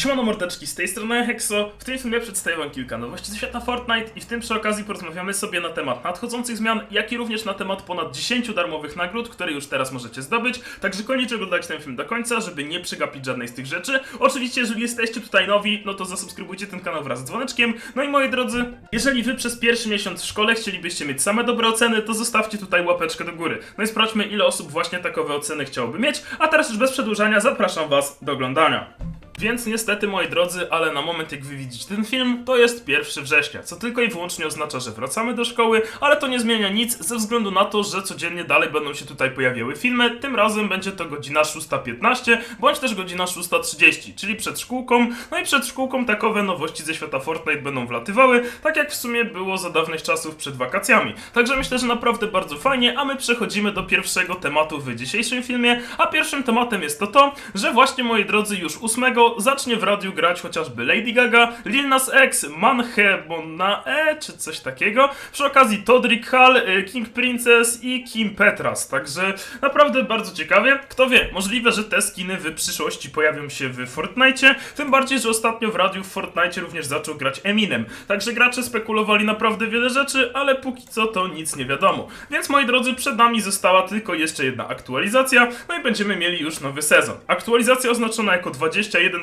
Siemano mordeczki, z tej strony Hexo. W tym filmie przedstawię wam kilka nowości ze świata Fortnite i w tym przy okazji porozmawiamy sobie na temat nadchodzących zmian, jak i również na temat ponad 10 darmowych nagród, które już teraz możecie zdobyć. Także koniecznie oglądajcie ten film do końca, żeby nie przegapić żadnej z tych rzeczy. Oczywiście, jeżeli jesteście tutaj nowi, no to zasubskrybujcie ten kanał wraz z dzwoneczkiem. No i moi drodzy, jeżeli wy przez pierwszy miesiąc w szkole chcielibyście mieć same dobre oceny, to zostawcie tutaj łapeczkę do góry. No i sprawdźmy, ile osób właśnie takowe oceny chciałoby mieć. A teraz już bez przedłużania zapraszam was do oglądania. Więc niestety, moi drodzy, ale na moment jak wy widzicie ten film, to jest 1 września, co tylko i wyłącznie oznacza, że wracamy do szkoły, ale to nie zmienia nic ze względu na to, że codziennie dalej będą się tutaj pojawiały filmy. Tym razem będzie to godzina 6.15 bądź też godzina 6.30, czyli przed szkółką. No i przed szkółką takowe nowości ze świata Fortnite będą wlatywały, tak jak w sumie było za dawnych czasów przed wakacjami. Także myślę, że naprawdę bardzo fajnie, a my przechodzimy do pierwszego tematu w dzisiejszym filmie, a pierwszym tematem jest to to, że właśnie moi drodzy już 8 zacznie w radiu grać chociażby Lady Gaga, Lil Nas X, Manhe Bonae czy coś takiego. Przy okazji Todrick Hall, y, King Princess i Kim Petras. Także naprawdę bardzo ciekawie. Kto wie, możliwe, że te skiny w przyszłości pojawią się w Fortnite. Tym bardziej, że ostatnio w radiu w Fortnite również zaczął grać Eminem. Także gracze spekulowali naprawdę wiele rzeczy, ale póki co to nic nie wiadomo. Więc moi drodzy, przed nami została tylko jeszcze jedna aktualizacja, no i będziemy mieli już nowy sezon. Aktualizacja oznaczona jako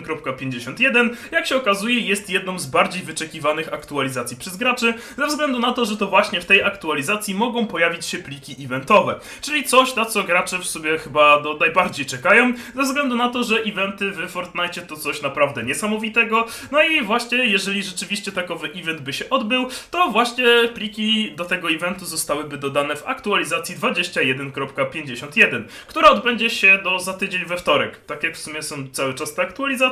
21.51, jak się okazuje, jest jedną z bardziej wyczekiwanych aktualizacji przez graczy, ze względu na to, że to właśnie w tej aktualizacji mogą pojawić się pliki eventowe. Czyli coś, na co gracze w sobie chyba do najbardziej czekają, ze względu na to, że eventy w Fortnite to coś naprawdę niesamowitego. No i właśnie, jeżeli rzeczywiście takowy event by się odbył, to właśnie pliki do tego eventu zostałyby dodane w aktualizacji 21.51, która odbędzie się do za tydzień we wtorek. Tak jak w sumie są cały czas te aktualizacje.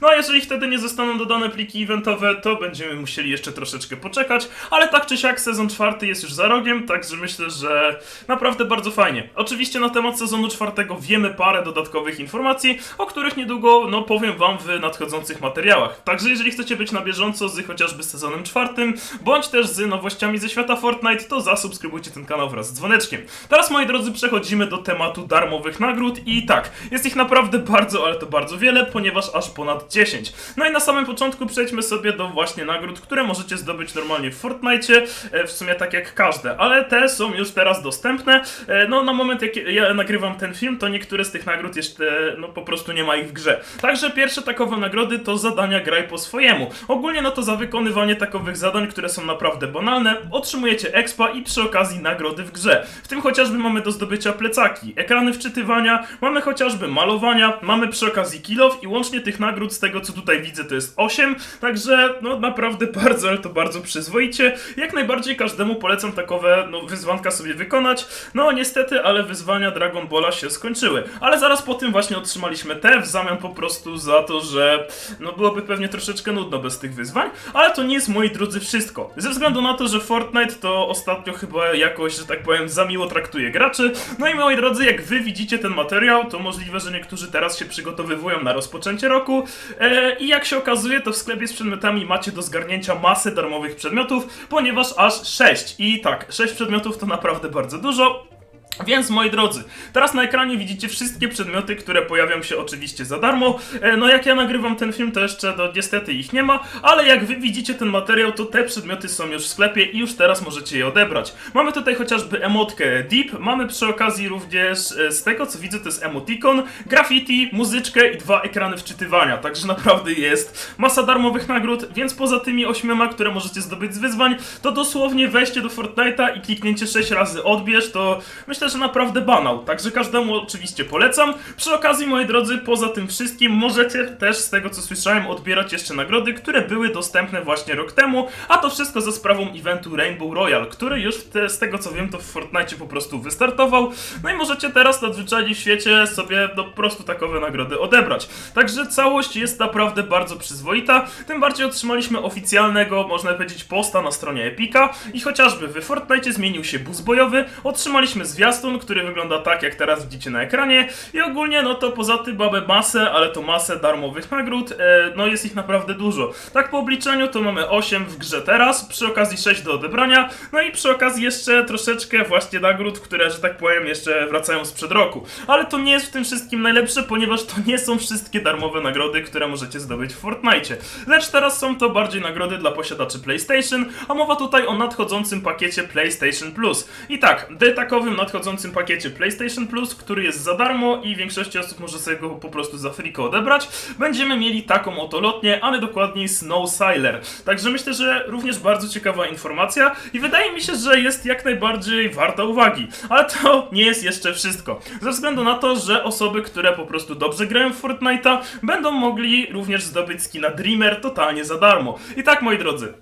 No a jeżeli wtedy nie zostaną dodane pliki eventowe, to będziemy musieli jeszcze troszeczkę poczekać, ale tak czy siak sezon czwarty jest już za rogiem, także myślę, że naprawdę bardzo fajnie. Oczywiście na temat sezonu czwartego wiemy parę dodatkowych informacji, o których niedługo no powiem wam w nadchodzących materiałach. Także jeżeli chcecie być na bieżąco z chociażby sezonem czwartym, bądź też z nowościami ze świata Fortnite, to zasubskrybujcie ten kanał wraz z dzwoneczkiem. Teraz moi drodzy przechodzimy do tematu darmowych nagród i tak, jest ich naprawdę bardzo, ale to bardzo wiele, ponieważ aż ponad 10. No i na samym początku przejdźmy sobie do właśnie nagród, które możecie zdobyć normalnie w Fortnite, e, w sumie tak jak każde, ale te są już teraz dostępne. E, No na moment jak ja nagrywam ten film, to niektóre z tych nagród jeszcze no po prostu nie ma ich w grze. Także pierwsze takowe nagrody to zadania graj po swojemu. Ogólnie no to za wykonywanie takowych zadań, które są naprawdę banalne, otrzymujecie expa i przy okazji nagrody w grze. W tym chociażby mamy do zdobycia plecaki, ekrany wczytywania, mamy chociażby malowania, mamy przy okazji kill i łącznie tych nagród z tego co tutaj widzę to jest 8, także no naprawdę bardzo, ale to bardzo przyzwoicie. Jak najbardziej każdemu polecam takowe no, wyzwanka sobie wykonać. No niestety, ale wyzwania Dragon Balla się skończyły. Ale zaraz po tym właśnie otrzymaliśmy te w zamian po prostu za to, że no byłoby pewnie troszeczkę nudno bez tych wyzwań, ale to nie jest moi drodzy wszystko. Ze względu na to, że Fortnite to ostatnio chyba jakoś, że tak powiem, za miło traktuje graczy. No i moi drodzy, jak wy widzicie ten materiał, to możliwe, że niektórzy teraz się przygotowywują na rozpoczęcie roku. E, I jak się okazuje, to w sklepie z przedmiotami macie do zgarnięcia masę darmowych przedmiotów, ponieważ aż 6. I tak, 6 przedmiotów to naprawdę bardzo dużo. Więc moi drodzy, teraz na ekranie widzicie wszystkie przedmioty, które pojawią się oczywiście za darmo. E, No jak ja nagrywam ten film, to jeszcze no, niestety ich nie ma, ale jak wy widzicie ten materiał, to te przedmioty są już w sklepie i już teraz możecie je odebrać. Mamy tutaj chociażby emotkę Deep, mamy przy okazji również, e, z tego co widzę, to jest emoticon, graffiti, muzyczkę i dwa ekrany wczytywania, także naprawdę jest masa darmowych nagród, więc poza tymi ośmioma, które możecie zdobyć z wyzwań, to dosłownie wejście do Fortnite'a i kliknięcie 6 razy odbierz, to myślę, że naprawdę banał, także każdemu oczywiście polecam. Przy okazji, moi drodzy, poza tym wszystkim możecie też, z tego co słyszałem, odbierać jeszcze nagrody, które były dostępne właśnie rok temu, a to wszystko za sprawą eventu Rainbow Royal, który już te, z tego co wiem, to w Fortnite po prostu wystartował, no i możecie teraz nadzwyczajnie w świecie sobie no, po prostu takowe nagrody odebrać. Także całość jest naprawdę bardzo przyzwoita, tym bardziej otrzymaliśmy oficjalnego, można powiedzieć, posta na stronie Epika i chociażby w Fortnite zmienił się bus bojowy, otrzymaliśmy zwiastun, zwiastun, który wygląda tak, jak teraz widzicie na ekranie. I ogólnie, no to poza tym mamy masę, ale to masę darmowych nagród. E, no jest ich naprawdę dużo. Tak po obliczeniu to mamy 8 w grze teraz, przy okazji 6 do odebrania. No i przy okazji jeszcze troszeczkę właśnie nagród, które, że tak powiem, jeszcze wracają sprzed roku. Ale to nie jest w tym wszystkim najlepsze, ponieważ to nie są wszystkie darmowe nagrody, które możecie zdobyć w Fortnite. Lecz teraz są to bardziej nagrody dla posiadaczy PlayStation, a mowa tutaj o nadchodzącym pakiecie PlayStation Plus. I tak, w takowym nadchodzącym pakiecie PlayStation Plus, który jest za darmo i większości osób może sobie go po prostu za friko odebrać, będziemy mieli taką oto lotnię, ale dokładniej Snow Siler. Także myślę, że również bardzo ciekawa informacja i wydaje mi się, że jest jak najbardziej warta uwagi. Ale to nie jest jeszcze wszystko. Ze względu na to, że osoby, które po prostu dobrze grają w Fortnite'a, będą mogli również zdobyć skina Dreamer totalnie za darmo. I tak, moi drodzy,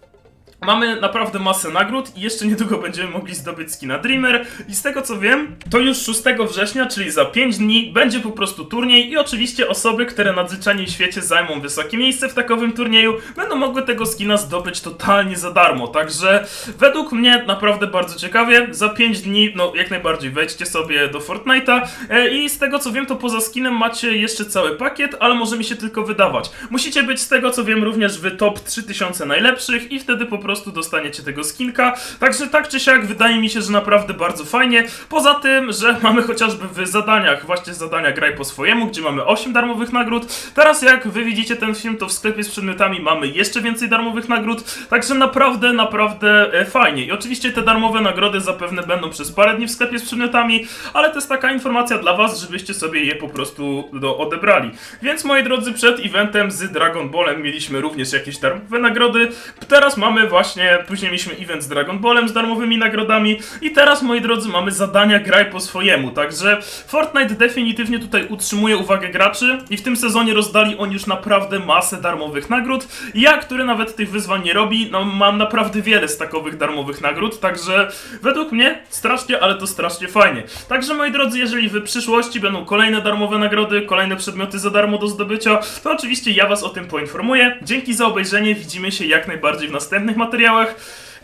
Mamy naprawdę masę nagród i jeszcze niedługo będziemy mogli zdobyć skina. Dreamer i z tego co wiem, to już 6 września, czyli za 5 dni, będzie po prostu turniej i oczywiście osoby, które nadzwyczajnie w świecie zajmą wysokie miejsce w takowym turnieju, będą mogły tego skina zdobyć totalnie za darmo, także według mnie naprawdę bardzo ciekawie, za 5 dni, no jak najbardziej wejdźcie sobie do Fortnite'a. E, i z tego co wiem, to poza skinem macie jeszcze cały pakiet, ale może mi się tylko wydawać. Musicie być z tego co wiem również w top 3000 najlepszych i wtedy po prostu dostaniecie tego skinka. Także tak czy siak wydaje mi się, że naprawdę bardzo fajnie. Poza tym, że mamy chociażby w zadaniach, właśnie zadania graj po swojemu, gdzie mamy 8 darmowych nagród. Teraz jak wy widzicie ten film, to w sklepie z przedmiotami mamy jeszcze więcej darmowych nagród. Także naprawdę, naprawdę e, fajnie. I oczywiście te darmowe nagrody zapewne będą przez parę dni w sklepie z przedmiotami, ale to jest taka informacja dla was, żebyście sobie je po prostu do, odebrali. Więc moi drodzy, przed eventem z Dragon Ballem mieliśmy również jakieś darmowe nagrody. Teraz mamy właśnie, później mieliśmy event z Dragon Ballem z darmowymi nagrodami i teraz, moi drodzy, mamy zadania graj po swojemu. Także Fortnite definitywnie tutaj utrzymuje uwagę graczy i w tym sezonie rozdali oni już naprawdę masę darmowych nagród. Ja, który nawet tych wyzwań nie robi, no mam naprawdę wiele takowych darmowych nagród, także według mnie strasznie, ale to strasznie fajnie. Także moi drodzy, jeżeli w przyszłości będą kolejne darmowe nagrody, kolejne przedmioty za darmo do zdobycia, to oczywiście ja was o tym poinformuję. Dzięki za obejrzenie, widzimy się jak najbardziej w następnych materiałach.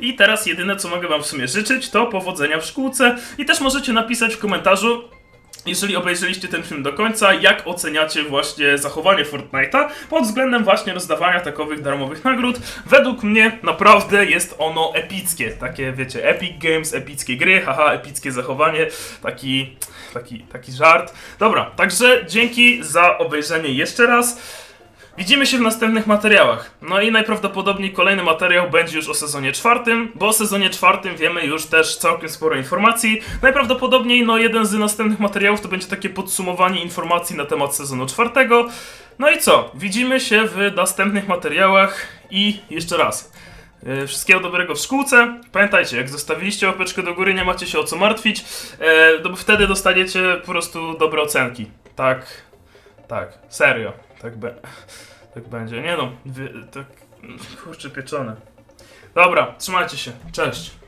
I teraz jedyne co mogę wam w sumie życzyć to powodzenia w szkółce i też możecie napisać w komentarzu jeżeli obejrzeliście ten film do końca, jak oceniacie właśnie zachowanie Fortnite'a pod względem właśnie rozdawania takowych darmowych nagród. Według mnie naprawdę jest ono epickie. Takie, wiecie, epic games, epickie gry, haha, epickie zachowanie, taki, taki, taki żart. Dobra, także dzięki za obejrzenie jeszcze raz. Widzimy się w następnych materiałach. No i najprawdopodobniej kolejny materiał będzie już o sezonie czwartym, bo o sezonie czwartym wiemy już też całkiem sporo informacji. Najprawdopodobniej no jeden z następnych materiałów to będzie takie podsumowanie informacji na temat sezonu czwartego. No i co? Widzimy się w następnych materiałach i jeszcze raz. E, Wszystkiego dobrego w szkółce. Pamiętajcie, jak zostawiliście łapeczkę do góry, nie macie się o co martwić, e, no bo wtedy dostaniecie po prostu dobre ocenki. Tak, tak, serio. Tak, be, tak będzie. Nie no, wy, tak, kurczę pieczone. Dobra, trzymajcie się. Cześć.